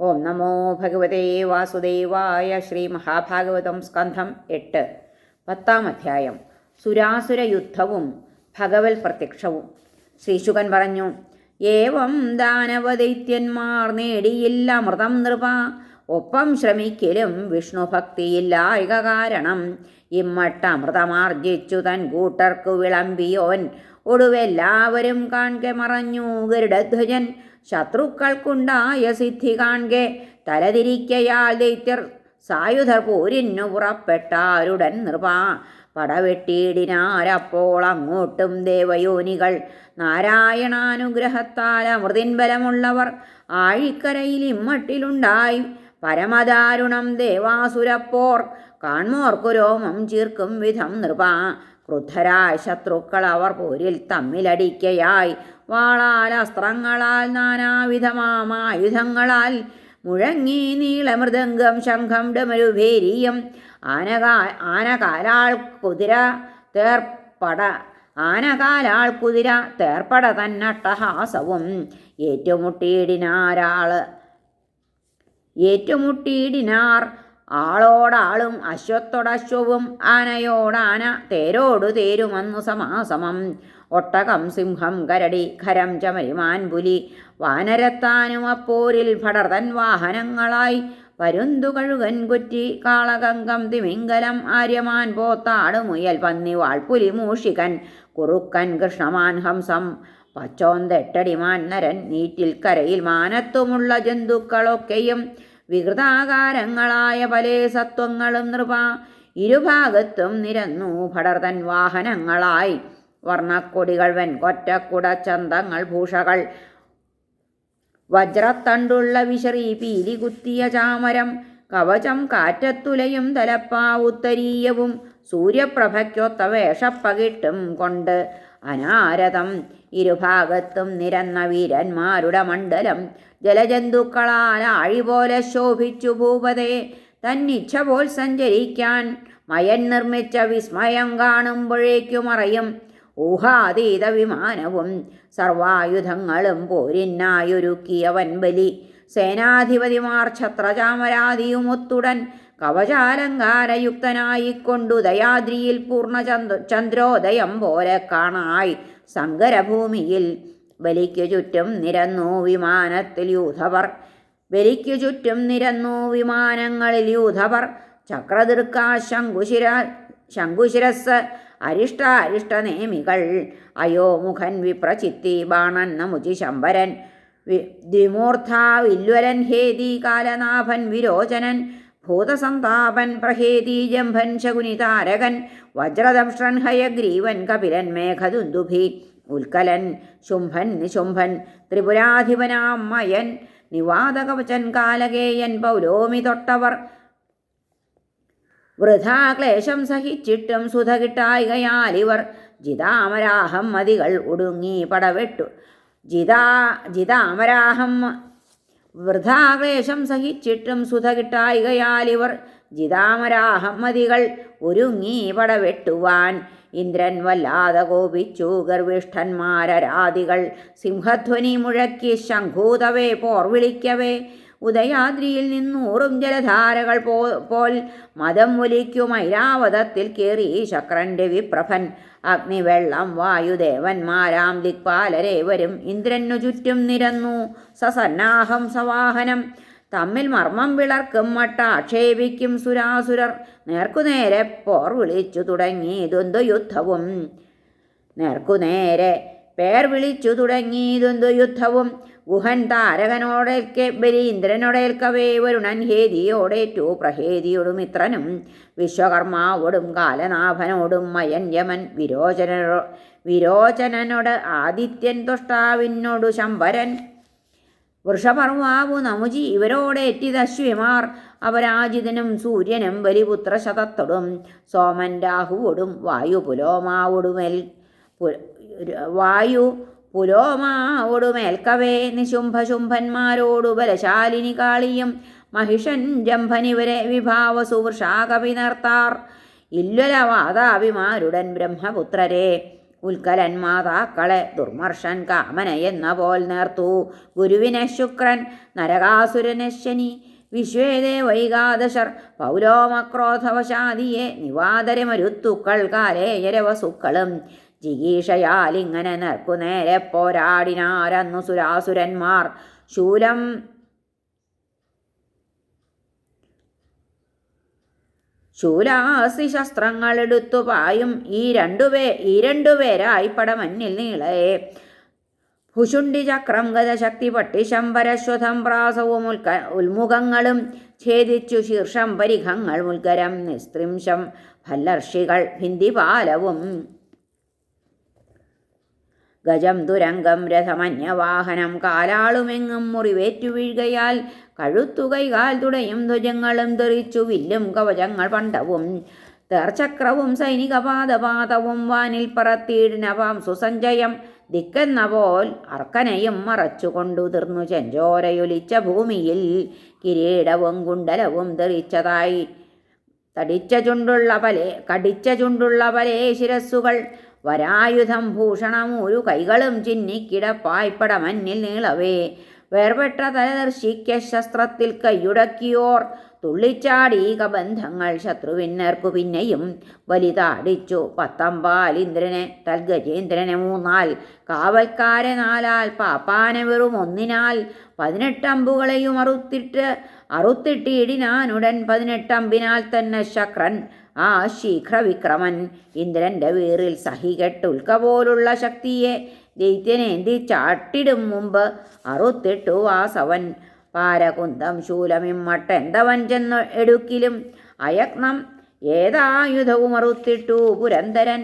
ഓം നമോ ഭഗവതേ വാസുദേവായ ശ്രീ മഹാഭാഗവതം സ്കന്ധം എട്ട്. പത്താം അധ്യായം. സുരാസുര യുദ്ധവും ഭഗവത് പ്രത്യക്ഷവും. ശ്രീശുകൻ പറഞ്ഞു ഏവം ദാനവദൈത്യന്മാർ നേടിയില്ല അമൃതം നൃപ. ഒപ്പം ശ്രമിക്കലും വിഷ്ണുഭക്തിയില്ലായക കാരണം. ഇമ്മട്ടമൃതമാർജിച്ചു തൻ കൂട്ടർക്കു വിളമ്പിയോൻ. ഒടുവെല്ലാവരും കാൺകെ മറഞ്ഞു. ഗരുഡധ്വജൻ ശത്രുക്കൾക്കുണ്ടായ സിദ്ധി കാൺകെ തലതിരിക്കയാൽ ദൈത്യർ സായുധർ പോരിന്നു പുറപ്പെട്ടാരുടൻ നൃപാ പടവെട്ടിയിടിനാരപ്പോൾ അങ്ങോട്ടും ദേവയോനികൾ. നാരായണാനുഗ്രഹത്താൽ അമൃതിൻ ബലമുള്ളവർ ആഴിക്കരയിൽ ഇമ്മട്ടിലുണ്ടായി. പരമദാരുണം ദേവാസുരപ്പോർ കാൺമോർക്കു രോമം ചീർക്കും വിധം നൃപ ക്രുദ്ധരായ ശത്രുക്കൾ അവർ പോരിൽ തമ്മിലടിക്കയായി. വാളാൽ അസ്ത്രങ്ങളാൽ നാനാവിധമാമായുധങ്ങളാൽ മുഴങ്ങി നീളമൃദംഗം ശംഖം ഡമരുഭേരിയം. ആനകാ ആനകാലാൾ കുതിര തേർപ്പട ആനകാലാൾ കുതിര തേർപ്പട തന്നട്ടഹാസവും. ഏറ്റുമുട്ടിയിടിനാരാൾ ഏറ്റുമുട്ടിയിടിനാർ ആളോടാളും അശ്വത്തോടശ്വവും ആനയോടാന തേരോടു തേരുമന്നു സമാസമം. ഒട്ടകം സിംഹം കരടി ഖരം ചമരിമാൻ പുലി വാനരത്താനും അപ്പോരിൽ ഭടർതൻ വാഹനങ്ങളായി പരുന്തു കഴുകൻ കുറ്റി കാളകങ്കം തിമിംഗലം ആര്യമാൻ പോത്താട് മുയൽ പന്നി വാൾപുലി മൂഷികൻ കുറുക്കൻ കൃഷ്ണമാൻ ഹംസം പച്ചോന്തെട്ടടിമാൻ നരൻ നീറ്റിൽ കരയിൽ മാനത്തുമുള്ള ജന്തുക്കളൊക്കെയും വികൃതാകാരങ്ങളായ പല സത്വങ്ങളും നൃപ. ഇരുഭാഗത്തും നിരന്നു ഭടർതൻ വാഹനങ്ങളായി വർണക്കൊടികൾ വെൺകൊറ്റക്കുട ചന്തങ്ങൾ ഭൂഷകൾ. വജ്രത്തണ്ടുള്ള വിശറി പീലി കുത്തിയ ചാമരം. കവചം കാറ്റത്തുലയും തലപ്പാവുത്തരീയവും. സൂര്യപ്രഭയ്ക്കൊത്ത വേഷപ്പകിട്ടും കൊണ്ട് അനാരതം. ഇരുഭാഗത്തും നിരന്ന വീരന്മാരുടെ മണ്ഡലം. ജലജന്തുക്കളാൽ ആഴിപോലെ ശോഭിച്ചു ഭൂപതേ. തന്നിച്ഛ പോൽ സഞ്ചരിക്കാൻ മയൻ നിർമ്മിച്ച വിസ്മയം കാണുമ്പോഴേക്കുമറയും. ഊഹാതീത വിമാനവും സർവായുധങ്ങളും പോരിന്നായൊരുക്കിയവൻ വൻബലി സേനാധിപതിമാർ ഛത്രചാമരാദിയും ഒത്തുടൻ കവചാലങ്കാരയുക്തനായിക്കൊണ്ടു ദയാദ്രിയിൽ പൂർണ ചന്ദ്രോദയം പോലെ കാണായി സങ്കരഭൂമിയിൽ. ബലിക്കു ചുറ്റും നിരന്നു വിമാനത്തിൽ യൂഥവർ. ബലിക്കു ചുറ്റും നിരന്നു വിമാനങ്ങളിൽ യൂഥവർ. ചക്രദീർഘ ശങ്കുശിര ശങ്കുശിരസ് അരിഷ്ട അരിഷ്ടനേമികൾ. അയോമുഖൻ വിപ്രചിത്തി ബാണൻ നമുചി ശമ്പരൻ ദ്വിമൂർധ വില്വരൻ ഹേതി കാലനാഭൻ വിരോചനൻ. ഭൂതസന്താപൻ പ്രഹേതി ജംഭൻ ശകുനി താരകൻ വജ്രദംഷ്ട്രൻ ഹയഗ്രീവൻ കപിലൻ മേഘദുന്ദുഭി. ഉൽക്കലൻ ശുംഭൻ നിശുംഭൻ. ത്രിപുരാധിപനാം മയൻ. നിവാദകവചൻ കാലകേയൻ പൗലോമി തൊട്ടവർ. വൃഥാ ക്ലേശം സഹിച്ചിട്ടും സുധ കിട്ടായികയാലിവർ ജിതാമരാഹം മതികൾ ഒടുങ്ങി പടവെട്ടു. ജിതാ ജിതാമരാഹം വൃഥാക്ലേശം സഹിച്ചിട്ടും സുധ കിട്ടായികയാലിവർ ജിതാമരാഹമ്മതികൾ ഒരുങ്ങി പടവെട്ടുവാൻ ഇന്ദ്രൻ വല്ലാതെ കോപിച്ചു. ഗർവിഷ്ഠന്മാരാദികൾ സിംഹധ്വനി മുഴക്കി ശംഖൂതവേ പോർ വിളിക്കവേ ഉദയാദ്രിയിൽ നിന്നൂറും ജലധാരകൾ പോ പോൽ മതം ഒലിക്കും ഐരാവതത്തിൽ കയറി ശക്രന്റെ വിപ്രഭൻ. അഗ്നിവെള്ളം വായുദേവന്മാരാം ദിക്പാലരേവരും ഇന്ദ്രനു ചുറ്റും നിരന്നു. സസന്നാഹം സവാഹനം. തമ്മിൽ മർമ്മം വിളർക്കും മട്ട ആക്ഷേപിക്കും സുരാസുരർ. നേർക്കുനേരെ പോർ വിളിച്ചു തുടങ്ങി ദ്വന്ദ്വയുദ്ധവും. നേർക്കുനേരെ പേർ വിളിച്ചു തുടങ്ങി ദ്വന്ദ്വയുദ്ധവും. ഗുഹൻ താരകനോടേൽക്കെ ബലി ഇന്ദ്രനോടേൽക്കവേ വരുണൻ ഹേതിയോടേറ്റു പ്രഹേതിയോടും ഇത്രനും. വിശ്വകർമാവോടും കാലനാഭനോടും മയൻ യമൻ വിരോചനോ വിരോചനനോട് ആദിത്യൻ തുഷ്ടാവിനോടു ശംഭരൻ വൃഷപർവാവു നമുജി ഇവരോടേറ്റിതശ്വിമാർ അപരാജിതനും സൂര്യനും ബലിപുത്ര ശതത്തോടും സോമൻ രാഹുവോടും വായു പുലോമാവോടുമേൽ വായു പുലോമാവോടുമേൽക്കവേ നിശുംഭശുംഭന്മാരോടു ബലശാലിനി കാളിയും. മഹിഷൻ ജംഭനിവരെ വിഭാവ സുവൃഷാകപി നർത്താർ. ഇല്വലവാതാഭിമാരുടൻ ബ്രഹ്മപുത്രരെ ഉൽക്കലൻ മാതാക്കളെ ദുർമർഷൻ കാമന എന്ന പോൽ നേർത്തു. ഗുരുവിനെ ശുക്രൻ നരകാസുരനെ ശനി വിശ്വേദേ വൈകാദശർ പൗരോമക്രോധവശാദിയെ നിവാതരമരുത്തുക്കൾ കാലേയരവസുക്കളും. ജിഗീഷയാലിങ്ങനെ നേരെ പോരാടിനാരന്നു സുരാസുരന്മാർ. ശൂലം ശൂലാസി ശസ്ത്രങ്ങളെടുത്തു പായും ഈ രണ്ടുപേ ഈ രണ്ടുപേരായി പടമന്നിൽ നീളയെ. ഭുഷുണ്ടി ചക്രം ഗതശക്തി പട്ടിശംബരശ്വതം പ്രാസവും ഉൽക്ക ഉൽമുഖങ്ങളും ഛേദിച്ചു ശീർഷം പരിഘങ്ങൾ മുൽക്കരം നിസ്ത്രിംശം ഫല്ലർഷികൾ ഭിന്തിപാലവും ഗജം തുരങ്കം രഥമന്യവാഹനം കാലാളുമെങ്ങും മുറിവേറ്റു വീഴുകയാൽ കഴുത്തുകൈകാൽ തുടയും ധ്വജങ്ങളും തെറിച്ചു വില്ലും കവചങ്ങൾ പണ്ടവും. തേർചക്രവും സൈനിക പാദപാതവും വാനിൽ പറത്തിയിടിനവാം സുസഞ്ചയം ദിക്കെന്ന പോൽ അർക്കനയും മറച്ചുകൊണ്ടുതിർന്നു ചെഞ്ചോരയൊലിച്ച ഭൂമിയിൽ. കിരീടവും കുണ്ടലവും തെറിച്ചതായി. തടിച്ച ചുണ്ടുള്ള പലേ കടിച്ച ചുണ്ടുള്ള പലേ ശിരസ്സുകൾ വരായുധം ഭൂഷണം ഒരു കൈകളും മഞ്ഞിൽ നീളവേ. വേർപെട്ട തലദർശിക്ക ശസ്ത്രത്തിൽ കൈയുടക്കിയോർ. തുള്ളിച്ചാടി കബന്ധങ്ങൾ ശത്രുവിന്നേർക്കു പിന്നെയും വലിതാടിച്ചു. പത്തമ്പാൽ ഇന്ദ്രനെ തൽഗജേന്ദ്രനെ മൂന്നാൽ. കാവൽക്കാരെ നാലാൽ പാപ്പാനെ വെറും ഒന്നിനാൽ. പതിനെട്ടമ്പുകളെയും അറുത്തിട്ട് അറുത്തിട്ടിടിനാനുടൻ പതിനെട്ടമ്പിനാൽ തന്നെ ശക്രൻ ആ ശീഘ്രവിക്രമൻ ഇന്ദ്രന്റെ വീറിൽ സഹികെട്ടുൽക്ക പോലുള്ള ശക്തിയെ ദൈത്യനേന്തി ചാട്ടിടും മുമ്പ് അറുത്തിട്ടു വാസവൻ. പാരകുന്തം ശൂലമിമ്മട്ടെന്തവൻ ചെന്ന് എടുക്കിലും അയക്നം ഏതായുധവും അറുത്തിട്ടു പുരന്തരൻ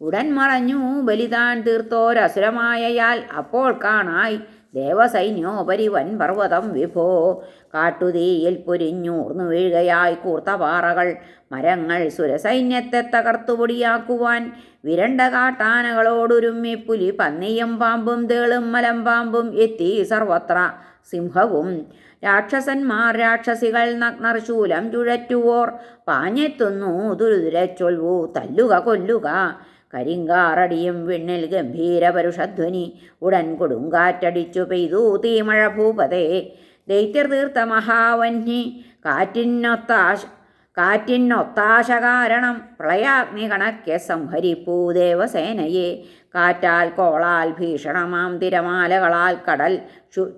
ഉടൻ മറഞ്ഞു ബലിതാൻ തീർത്തോരസുരമായയാൽ അപ്പോൾ കാണായി ദേവസൈന്യോപരി വൻ പർവതം വിഭോ. കാട്ടുതീയിൽ പൊരിഞ്ഞൂർന്നു വീഴുകയായി കൂർത്ത പാറകൾ. മരങ്ങൾ സുരസൈന്യത്തെ തകർത്തുപൊടിയാക്കുവാൻ വിരണ്ട കാട്ടാനകളോടൊരുമ്മി പുലി പന്നിയും പാമ്പും തേളും മലമ്പാമ്പും എത്തി സർവത്ര സിംഹവും. രാക്ഷസന്മാർ രാക്ഷസികൾ നഗ്നർ ശൂലം ചുഴറ്റുവോർ. പാഞ്ഞെത്തുന്നു ദുരിതുരച്ചൊൽവു തല്ലുക കൊല്ലുക. കരിങ്കാറടിയും വിണ്ണിൽ ഗംഭീരപരുഷധ്വനി ഉടൻ കൊടുങ്കാറ്റടിച്ചു പെയ്തു തീമഴ ഭൂപതേ. ദൈത്യർ തീർത്ത മഹാവന്നി കാറ്റിനൊത്താശ കാറ്റിനൊത്താശ കാരണം പ്രളയാഗ്നി കണക്കെ സംഹരിപ്പൂ ദേവസേനയെ. കാറ്റാൽ കോളാൽ ഭീഷണമാം തിരമാലകളാൽ കടൽ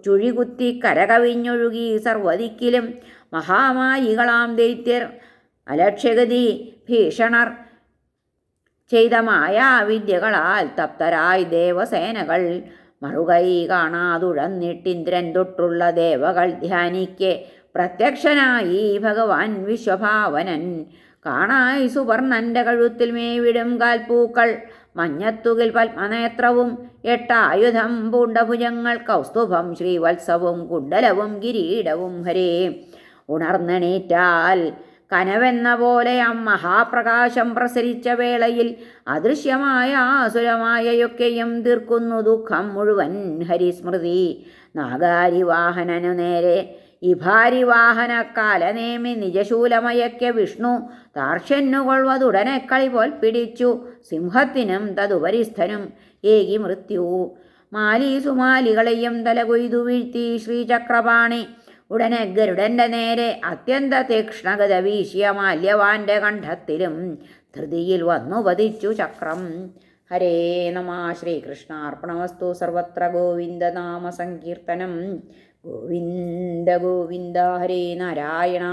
ചുഴികുത്തി കരകവിഞ്ഞൊഴുകി സർവദിക്കിലും മഹാമായികളാം ദൈത്യർ അലക്ഷ്യഗതി ഭീഷണർ ചെയ്ത മായാവിദ്യകളാൽ തപ്തരായി ദേവസേനകൾ. മറുകൈ കാണാതുഴന്നിട്ടിന്ദ്രൻ തൊട്ടുള്ള ദേവകൾ ധ്യാനിക്കെ. പ്രത്യക്ഷനായി ഭഗവാൻ വിശ്വഭാവനൻ. കാണായി സുവർണന്റെ കഴുത്തിൽ മേവിടും കാൽപ്പൂക്കൾ മഞ്ഞത്തുകിൽ പത്മനേത്രവും. എട്ടായുധം പൂണ്ടഭുജങ്ങൾ കൗസ്തുഭം ശ്രീവത്സവും കുണ്ടലവും കിരീടവും ഹരേ. ഉണർന്നെണീറ്റാൽ കനവെന്ന പോലെ ആ മഹാപ്രകാശം പ്രസരിച്ച വേളയിൽ അദൃശ്യമായ ആസുരമായയൊക്കെയും തീർക്കുന്നു ദുഃഖം മുഴുവൻ ഹരിസ്മൃതി. നാഗാരിവാഹനനു നേരെ ഇഭാരിവാഹനക്കാലനേമി നിജശൂലമയക്ക വിഷ്ണു താർഷന്നുകൊള്ളുവതുടനെ കളി പോൽ പിടിച്ചു. സിംഹത്തിനും തതുപരിസ്ഥനും ഏകി മൃത്യു. മാലീസുമാലികളെയും തലകൊയ്തു വീഴ്ത്തി ശ്രീചക്രപാണി ഉടനെ ഗരുഡന്റെ നേരെ അത്യന്ത തീക്ഷ്ണഗത വീശിയ മാല്യവാന്റെ കണ്ഠത്തിലും ധൃതിയിൽ വന്നു വധിച്ചു ചക്രം. ഹരേ നമ ശ്രീകൃഷ്ണാർപ്പണമസ്തു സർവത്ര ഗോവിന്ദനാമ സങ്കീർത്തനം. ഗോവിന്ദ ഗോവിന്ദ ഹരേ നാരായണ.